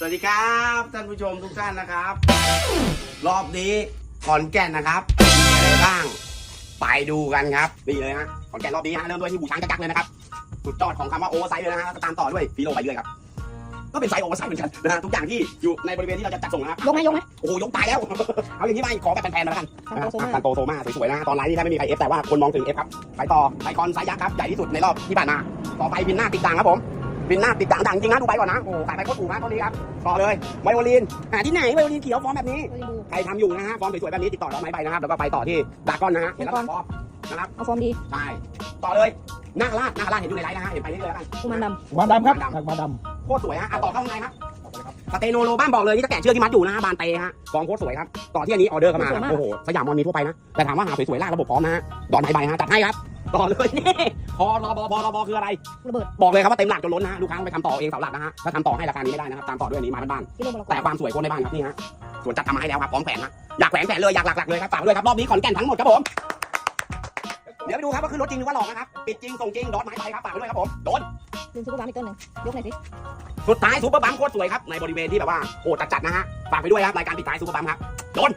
สวัสดีครับท่านผู้ชมทุกท่านนะครับ รอบนี้ขอนแก่นนะครับมีอะไรบ้าง ไปดูกันครับนี่เลยฮะขอนแก่นรอบนี้ฮะเริ่มด้วยที่บูช้างจักรเลยนะครับสุดยอดของคำว่าโอเวอร์ไซส์เลยนะฮะแล้วก็ตามต่อด้วยฟีโลไปเรื่อยครับก็เป็นไซส์โอเวอร์ไซส์เหมือนกันนะฮะทุกอย่างที่อยู่ในบริเวณที่เราจะจัดส่งนะครับยกไหมยกไหมโอ้โหยกตายแล้ว เอาอย่างนี้ไปขอแบบแพนๆมาแล้วกันคันโตโซมาคันโตโซมาสวยๆนะตอนไลฟ์นี่แทบไม่มีใครเอฟแต่ว่าคนมองถึงเอฟครับไปต่อไอคอนไซส์ยักษ์ครับใหญ่ที่สุดในรอบที่ผ่านมาต่อไปพินหน้าติดดังครับผม พินหน้าติดดังดังจริงนะดูไปก่อนนะโอ้โหสายไปโคตรถูกนะตอนนี้ครับต่อเลยไวโอลินหาที่ไหนไวโอลินเขียวฟอร์มแบบนี้ใครทำอยู่นะฮะฟอร์มสวยๆแบบนี้ติดต่อเราไม้ไปนะครับแล้วก็ไปต่อที่ดากอนนะฮะเห็นแล้วก็ฟอร์มนะครับเอาฟอร์มดีใช่ต่อเลยนาคราชนาคราชเห็นอยู่ในไลน์นะฮะเห็นไปเรื่อยๆแล้วกันกุมารดวานดำครับจากวานดโคตรสวยฮะอะต่อเข้าข้างในครับสเตโนโลบ้านบอกเลยนี่จะแกะเชือกที่มัดอยู่นะฮะบานเตฮะฟอร์มโคตรสวยครับต่อที่อันนี้ออเดอร์เข้ามาครับโอ้โหสยามมอนมีทั่วไปนะแต่ถามว่าหาสวยๆลากระบบพร้อมนะฮะดอนไฮใบฮะจัดให้ครับ ต่อเลยนี่พอรอบพอรอบคืออะไรำระเบิดบอกเลยครับว่าเต็มหลักจนล้นนะฮะลูกค้าต้องไปทำต่อเองเสาหลักนะฮะถ้าทำต่อให้ราคานี้ไม่ได้นะครับตามต่อด้วยอันนี้มาบ้านๆกิโลมะละกแต่อความสวยคนในบ้านครับนี่ฮะส่วนจัดทำมาให้แล้วครับพร้อมแขวนฮะอยากแขวนแขวนเลยอยากหลักๆเลยครับฝากไว้ด้วยครับรอบนี้ขอนแก่นทั้งหมดครับผมเดี๋ยวไปดูครับว่าขึ้นรถจริงหรือว่าหลอกนะครับปิดจริงส่งจริงดอทไม้ไปครับฝากไว้ด้วยครับผมโดนลืมซุปเปอร์บาร์อีกต้นหนึ่งยกหน่อยสิสุดท้ายซูเปอร์บัมโคตรสวยครับในบริเวณที่แบบว่าโอ้จัดๆนะฮะฝากไปด้วยครับรายการปิดท้ายซูเปอร์บัมครับโดน